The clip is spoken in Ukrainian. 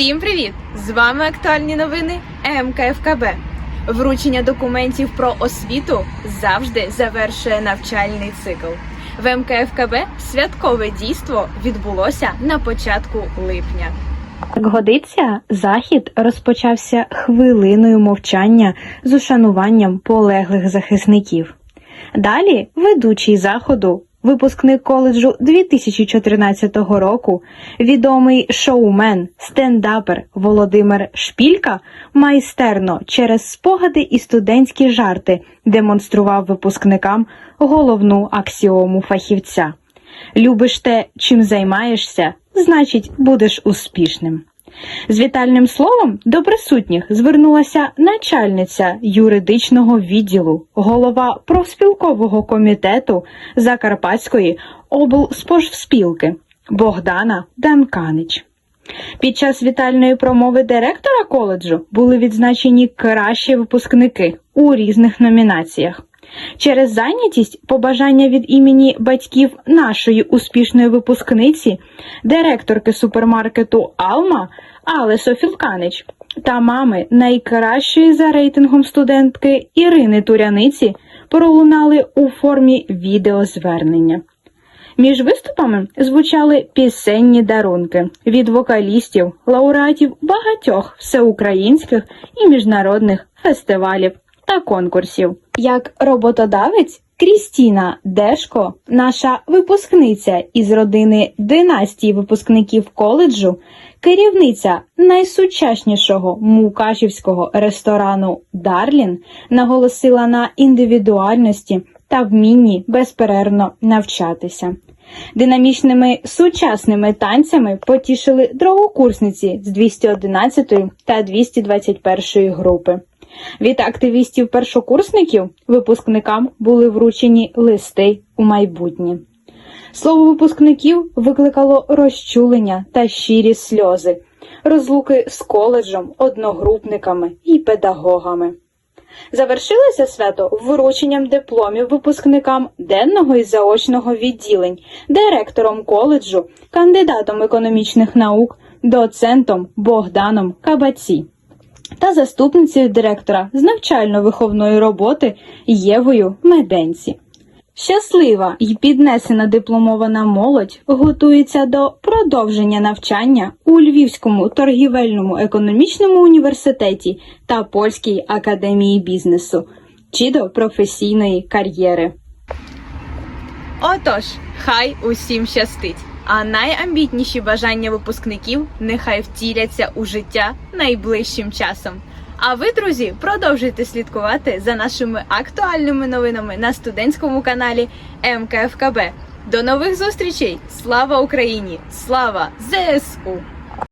Всім привіт! З вами актуальні новини МКФКБ. Вручення документів про освіту завжди завершує навчальний цикл. В МКФКБ святкове дійство відбулося на початку липня. Як годиться, захід розпочався хвилиною мовчання з ушануванням полеглих захисників. Далі ведучий заходу, випускник коледжу 2014 року, відомий шоумен, стендапер Володимир Шпілька майстерно через спогади і студентські жарти демонстрував випускникам головну аксіому фахівця. Любиш те, чим займаєшся, значить, будеш успішним. З вітальним словом до присутніх звернулася начальниця юридичного відділу, голова профспілкового комітету Закарпатської облспожспілки Богдана Данканич. Під час вітальної промови директора коледжу були відзначені кращі випускники у різних номінаціях. Через зайнятість побажання від імені батьків нашої успішної випускниці, директорки супермаркету Алма Алли Софілканич та мами найкращої за рейтингом студентки Ірини Туряниці пролунали у формі відеозвернення. Між виступами звучали пісенні дарунки від вокалістів, лауреатів багатьох всеукраїнських і міжнародних фестивалів та конкурсів. Як роботодавець Крістіна Дешко, наша випускниця із родини династії випускників коледжу, керівниця найсучаснішого мукачівського ресторану Дарлін, наголосила на індивідуальності та вмінні безперервно навчатися. Динамічними сучасними танцями потішили другокурсниці з 211 та 221 групи. Від активістів-першокурсників випускникам були вручені листи у майбутнє. Слово випускників викликало розчулення та щирі сльози, розлуки з коледжем, одногрупниками і педагогами. Завершилося свято врученням дипломів випускникам денного і заочного відділень, директором коледжу, кандидатом економічних наук, доцентом Богданом Кабаці та заступницею директора з навчально-виховної роботи Євою Меденці. Щаслива і піднесена дипломована молодь готується до продовження навчання у Львівському торгівельному економічному університеті та Польській академії бізнесу чи до професійної кар'єри. Отож, хай усім щастить! А найамбітніші бажання випускників нехай втіляться у життя найближчим часом. А ви, друзі, продовжуйте слідкувати за нашими актуальними новинами на студентському каналі МКФКБ. До нових зустрічей! Слава Україні! Слава ЗСУ!